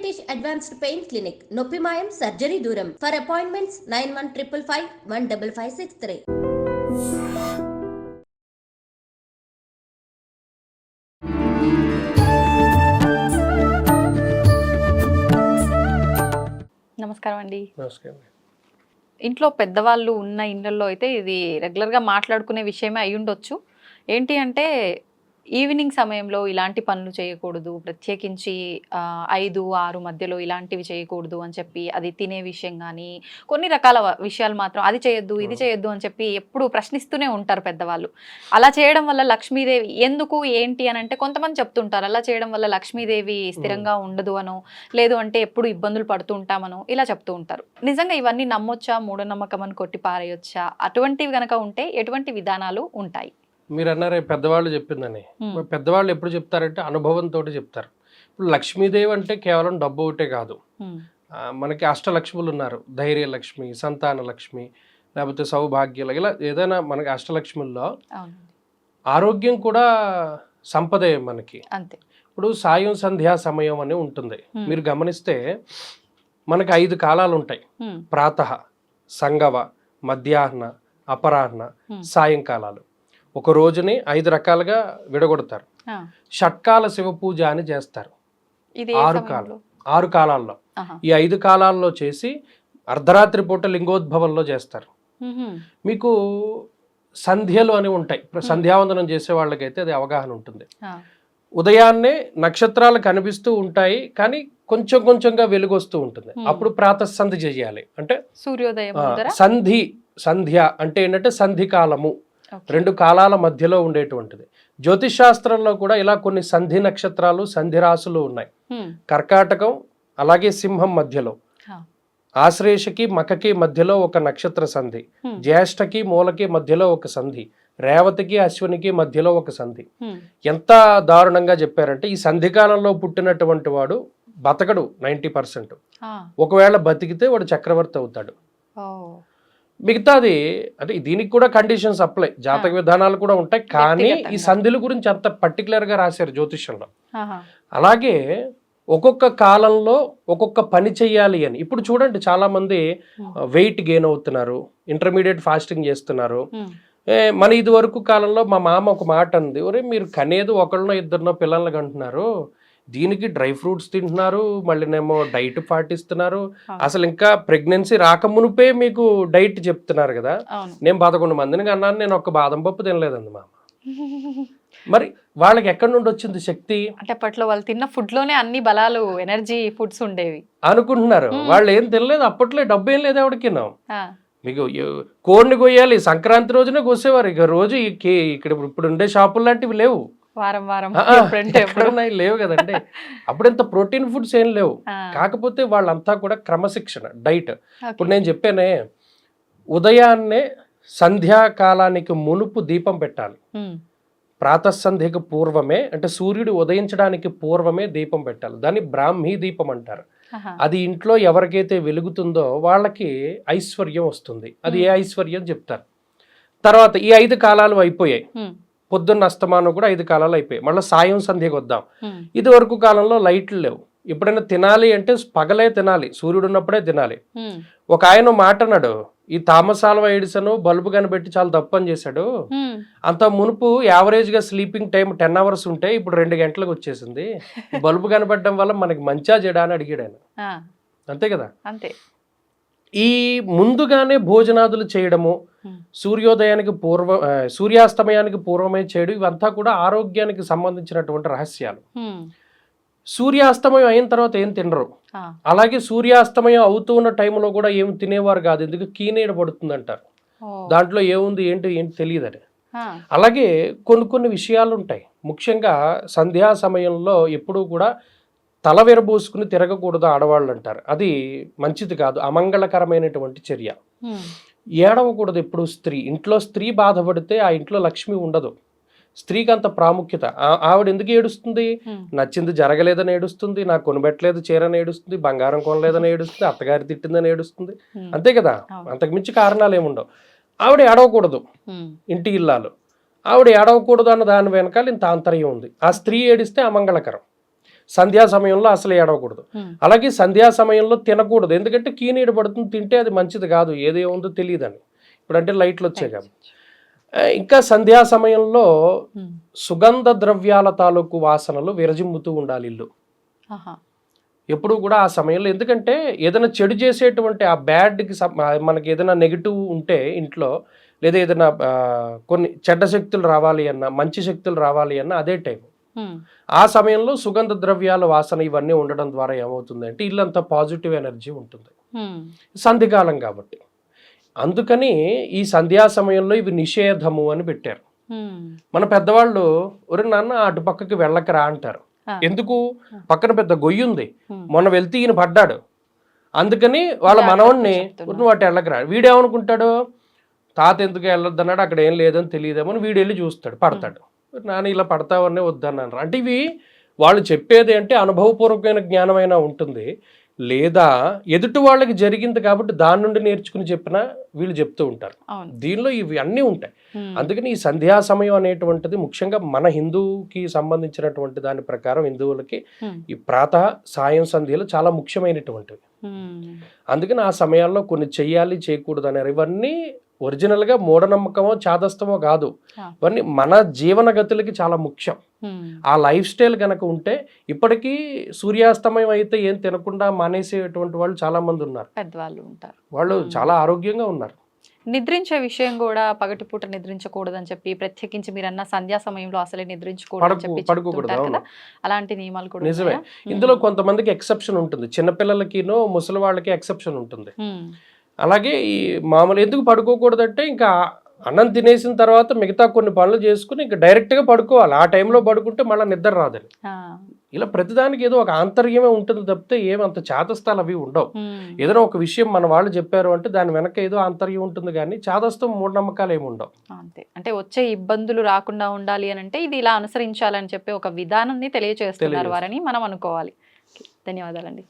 British advanced pain clinic నొప్పి మాయం surgery దూరం. For appointments nine one triple five one double five six three నమస్కారం అండి. నమస్కారం. ఇంట్లో పెద్దవాళ్ళు ఉన్న ఇళ్ళల్లో అయితే ఇది రెగ్యులర్గా మాట్లాడుకునే విషయమే అయి ఉండొచ్చు ఏంటి అంటే ఈవినింగ్ సమయంలో ఇలాంటి పనులు చేయకూడదు ప్రత్యేకించి ఐదు ఆరు మధ్యలో ఇలాంటివి చేయకూడదు అని చెప్పి అది తినే విషయం కానీ కొన్ని రకాల విషయాలు మాత్రం అది చేయొద్దు ఇది చేయొద్దు అని చెప్పి ఎప్పుడు ప్రశ్నిస్తూనే ఉంటారు పెద్దవాళ్ళు. అలా చేయడం వల్ల లక్ష్మీదేవి ఎందుకు ఏంటి అని అంటే కొంతమంది చెప్తుంటారు అలా చేయడం వల్ల లక్ష్మీదేవి స్థిరంగా ఉండదు అనో లేదు అంటే ఎప్పుడు ఇబ్బందులు పడుతూ ఉంటామనో ఇలా చెప్తూ ఉంటారు. నిజంగా ఇవన్నీ నమ్మొచ్చా మూఢనమ్మకం అని కొట్టి పారేయొచ్చా? అటువంటివి గనక ఉంటే ఎటువంటి విధానాలు ఉంటాయి? మీరు అన్నారే పెద్దవాళ్ళు చెప్పిందని. పెద్దవాళ్ళు ఎప్పుడు చెప్తారంటే అనుభవంతో చెప్తారు. ఇప్పుడు లక్ష్మీదేవి అంటే కేవలం డబ్బు ఒకటే కాదు. మనకి అష్టలక్ష్ములు ఉన్నారు. ధైర్య లక్ష్మి సంతాన లక్ష్మి లేకపోతే సౌభాగ్యాలు ఇలా ఏదైనా మనకి అష్టలక్ష్ముల్లో ఆరోగ్యం కూడా సంపదే మనకి. ఇప్పుడు సాయం సంధ్యా సమయం అని ఉంటుంది. మీరు గమనిస్తే మనకి ఐదు కాలాలు ఉంటాయి. ప్రాతః సంగవ మధ్యాహ్న అపరాహ్న. సాయంకాలాలు. ఒక రోజుని ఐదు రకాలుగా విడగొడతారు. షట్కాల శివ పూజ అని చేస్తారు. ఆరు సమయంలో? ఆరు కాలాల్లో. ఈ ఐదు కాలాల్లో చేసి అర్ధరాత్రి పూట లింగోద్భవంలో చేస్తారు. మీకు సంధ్యలు అని ఉంటాయి. సంధ్యావందనం చేసే వాళ్ళకైతే అది అవగాహన ఉంటుంది. ఉదయాన్నే నక్షత్రాలు కనిపిస్తూ ఉంటాయి కానీ కొంచెం కొంచెంగా వెలుగు వస్తూ ఉంటుంది. అప్పుడు ప్రాతః చేయాలి. అంటే సూర్యోదయం సంధి సంధ్య అంటే ఏంటంటే సంధి కాలము ఓకే. రెండు కాలాల మధ్యలో ఉండేటువంటిది. జ్యోతిష్ శాస్త్రంలో కూడా ఇలా కొన్ని సంధి నక్షత్రాలు సంధి రాసులు ఉన్నాయి. కర్కాటకం అలాగే సింహం మధ్యలో. ఆ, ఆశ్లేషకి మకకి మధ్యలో ఒక నక్షత్ర సంధి. జ్యేష్ఠకి మూలకి మధ్యలో ఒక సంధి. రేవతికి అశ్వినికి మధ్యలో ఒక సంధి. ఎంత దారుణంగా చెప్పారంటే ఈ సంధి కాలంలో పుట్టినటువంటి వాడు బతకడు నైంటీ పర్సెంట్. ఒకవేళ బతికితే వాడు చక్రవర్తి అవుతాడు. మిగతాది అంటే దీనికి కూడా కండిషన్స్ అప్లై జాతక విధానాలు కూడా ఉంటాయి. కానీ ఈ. సంధుల గురించి అంత పర్టికులర్గా రాశారు జ్యోతిష్యంలో. అలాగే ఒక్కొక్క కాలంలో ఒక్కొక్క పని చెయ్యాలి అని. ఇప్పుడు చూడండి చాలా మంది వెయిట్ గెయిన్ అవుతున్నారు ఇంటర్మీడియట్ ఫాస్టింగ్ చేస్తున్నారు. మన ఇది వరకు కాలంలో మా మామ ఒక మాట అంది ఒరే మీరు కనేది ఒకళ్ళనో ఇద్దరినో పిల్లల్ని కంటున్నారు. దీనికి డ్రై ఫ్రూట్స్ తింటున్నారు మళ్ళీనేమో డైట్ పాటిస్తున్నారు. అసలు ఇంకా ప్రెగ్నెన్సీ రాకమునుపే మీకు డైట్ చెప్తున్నారు కదా? నేను పదకొండు మందిని కన్నాను నేను ఒక్క బాదం పప్పు తినలేదండి మామ. మరి వాళ్ళకి ఎక్కడి నుండి వచ్చింది శక్తి? అంటే అప్పట్లో వాళ్ళు తిన్న ఫుడ్లోనే అన్ని బలాలు ఎనర్జీ ఫుడ్స్ ఉండేవి. అనుకుంటున్నారు. వాళ్ళు ఏం తినలేదు అప్పట్లో డబ్బు ఏం లేదు ఎవరికి మీకు కోడిని కొయ్యాలి సంక్రాంతి రోజునే కోసేవారు. ఇక రోజు ఇక్కడ ఇప్పుడు ఉండే షాపులు లాంటివి లేవు. వారం వారం ఉన్నాయి? లేవు కదండి. అప్పుడు ఇంత ప్రోటీన్ ఫుడ్స్ ఏం లేవు. కాకపోతే వాళ్ళంతా కూడా క్రమశిక్షణ డైట్. ఇప్పుడు నేను చెప్పానే ఉదయాన్నే సంధ్యాకాలానికి మునుపు దీపం పెట్టాలి. ప్రాతసంధ్యకు పూర్వమే అంటే సూర్యుడు ఉదయించడానికి పూర్వమే దీపం పెట్టాలి. దాన్ని బ్రాహ్మీ దీపం అంటారు. అది ఇంట్లో ఎవరికైతే వెలుగుతుందో వాళ్ళకి ఐశ్వర్యం వస్తుంది. అది ఏ ఐశ్వర్యం చెప్తారు? తర్వాత ఈ ఐదు కాలాలు అయిపోయాయి. పొద్దున్న అస్తమానం కూడా ఐదు కాలాలు అయిపోయాయి. మళ్ళీ సాయం సంధ్యకు వద్దాం. ఇది వరకు కాలంలో లైట్లు లేవు. ఎప్పుడైనా తినాలి అంటే పగలే తినాలి. సూర్యుడు ఉన్నప్పుడే తినాలి. ఒక ఆయన మాట అన్నాడు ఈ థామస్ ఆల్వా ఎడిసన్ బల్బు కనిపెట్టి చాలా తప్పని చేశాడు. అంత మునుపు యావరేజ్గా స్లీపింగ్ టైం టెన్ అవర్స్ ఉంటే ఇప్పుడు రెండు గంటలకు వచ్చేసింది. బల్బు కనబడడం వల్ల మనకి మంచా చెడా అని అడిగాడు ఆయన. అంతే కదా? అంతే. ఈ ముందుగానే భోజనాదులు చేయడము సూర్యోదయానికి పూర్వ సూర్యాస్తమయానికి పూర్వమే చేయడం ఇవంతా కూడా ఆరోగ్యానికి సంబంధించినటువంటి రహస్యాలు. సూర్యాస్తమయం అయిన తర్వాత ఏం తినరు. అలాగే సూర్యాస్తమయం అవుతూ ఉన్న టైంలో కూడా ఏం తినేవారు కాదు ఎందుకు కీనేడ పడుతుంది అంటారు దాంట్లో ఏముంది ఏంటి ఏంటి తెలియదని అలాగే కొన్ని కొన్ని విషయాలు ఉంటాయి. ముఖ్యంగా సంధ్యా సమయంలో ఎప్పుడూ కూడా తల విరబోసుకుని తిరగకూడదు ఆడవాళ్ళు అంటారు అది మంచిది కాదు అమంగళకరమైనటువంటి చర్య. ఏడవకూడదు ఎప్పుడు స్త్రీ. ఇంట్లో స్త్రీ బాధపడితే ఆ ఇంట్లో లక్ష్మి ఉండదు. స్త్రీకి అంత ప్రాముఖ్యత. ఆవిడ ఎందుకు ఏడుస్తుంది? నచ్చింది జరగలేదని ఏడుస్తుంది నాకు కొనిపెట్టలేదు చీరని ఏడుస్తుంది బంగారం కొనలేదని ఏడుస్తుంది అత్తగారి తిట్టిందని ఏడుస్తుంది. అంతే కదా? అవును. అంతకు మించి కారణాలు ఏముండవు ఆవిడ ఏడవకూడదు. ఇంటి ఇల్లాలు. ఆవిడ ఏడవకూడదు అన్న దాని వెనకాల ఇంత ఆంతర్యం ఉంది. ఆ స్త్రీ ఏడిస్తే అమంగళకరం. సంధ్యా సమయంలో అసలు ఏడవకూడదు. అలాగే సంధ్యా సమయంలో తినకూడదు. ఎందుకంటే కీనీడ పడుతుంది తింటే అది మంచిది కాదు. ఏదో ఉందో తెలియదని ఇప్పుడంటే లైట్లు వచ్చాయి కాబట్టి. ఇంకా సంధ్యా సమయంలో సుగంధ ద్రవ్యాల తాలూకు వాసనలు విరజిమ్ముతూ ఉండాలి ఇల్లు. ఎప్పుడు కూడా ఆ సమయంలో. ఎందుకంటే ఏదైనా చెడు చేసేటువంటి ఆ బ్యాడ్కి మనకి ఏదైనా నెగిటివ్ ఉంటే ఇంట్లో లేదా ఏదైనా కొన్ని చెడ్డ శక్తులు రావాలి అన్నా మంచి శక్తులు రావాలి అన్నా అదే టైం ఆ సమయంలో సుగంధ ద్రవ్యాల వాసన ఇవన్నీ ఉండడం ద్వారా ఏమవుతుంది అంటే ఇల్లంతా పాజిటివ్ ఎనర్జీ ఉంటుంది. సంధికాలం కాబట్టి. అందుకని ఈ సంధ్యా సమయంలో ఇవి నిషేధము అని పెట్టారు. మన పెద్దవాళ్ళు ఒరే నాన్న అటు పక్కకి వెళ్ళకరా అంటారు. ఎందుకు? పక్కన పెద్ద గొయ్యి ఉంది. మొన్న వెళ్తే ఈయన పడ్డాడు. అందుకని వాళ్ళ మనవణ్ణి. నువ్వు అటు వెళ్ళకరా వీడేమనుకుంటాడు? తాత ఎందుకు వెళ్ళొద్దు అన్నాడు అక్కడ ఏం లేదని తెలియదేమో వీడు వెళ్ళి చూస్తాడు పడతాడు. నాన్న ఇలా పడతావనే వద్దన్నాను. అంటే ఇవి వాళ్ళు చెప్పేది అంటే అనుభవపూర్వకమైన జ్ఞానమైనా ఉంటుంది. లేదా ఎదుటి వాళ్ళకి జరిగింది కాబట్టి దాని నుండి నేర్చుకుని చెప్పినా వీళ్ళు చెప్తూ ఉంటారు. దీనిలో ఇవి అన్నీ ఉంటాయి. అందుకని ఈ సంధ్యా సమయం అనేటువంటిది ముఖ్యంగా మన హిందూకి సంబంధించినటువంటి దాని ప్రకారం హిందువులకి ఈ ప్రాతः సాయం సంధ్యలు చాలా ముఖ్యమైనటువంటివి. అందుకని ఆ సమయాల్లో కొన్ని చెయ్యాలి చేయకూడదు అనేవి ఇవన్నీ ఒరిజినల్గా మూఢనమ్మకమో చాదస్తమో కాదు. ఇవన్నీ మన జీవన గతులకి చాలా ముఖ్యం. ఆ లైఫ్ స్టైల్ కనుక ఉంటే ఇప్పటికీ సూర్యాస్తమయం అయితే ఏం తినకుండా మానేసేటువంటి వాళ్ళు చాలా మంది ఉన్నారు. పెద్దవాళ్ళు ఉంటారు. వాళ్ళు. చాలా ఆరోగ్యంగా ఉన్నారు. నిద్రించే విషయం కూడా పగటిపూట నిద్రించకూడదని చెప్పి ప్రత్యేకించి మీరు అన్న సంధ్యా సమయంలో అసలే. కదా. అలాంటి నియమాలు కూడా నిజమే. ఇందులో కొంతమందికి ఎక్సెప్షన్ ఉంటుంది. చిన్నపిల్లలకినో ముసలి వాళ్ళకి ఎక్సెప్షన్ ఉంటుంది. అలాగే ఈ మామూలు ఎందుకు పడుకోకూడదంటే ఇంకా అన్నం తినేసిన తర్వాత మిగతా కొన్ని పనులు చేసుకుని ఇంకా డైరెక్ట్గా పడుకోవాలి. ఆ టైంలో పడుకుంటే మళ్ళీ నిద్ర రాదని ఇలా ప్రతిదానికి ఏదో ఒక ఆంతర్యమే ఉంటుంది తప్పితే ఏమంత చాదస్తాలు అవి ఉండవు. ఏదైనా ఒక విషయం మన వాళ్ళు చెప్పారు అంటే దాని వెనక ఏదో ఆంతర్యం ఉంటుంది కానీ చాదస్తం మూఢనమ్మకాలు ఏమి ఉండవు. అంతే. అంటే వచ్చే ఇబ్బందులు రాకుండా ఉండాలి అని అంటే ఇది ఇలా అనుసరించాలని చెప్పి ఒక విధానాన్ని తెలియచేస్తున్నారు తెలియజేస్తారు. వారని మనం అనుకోవాలి. ధన్యవాదాలండి.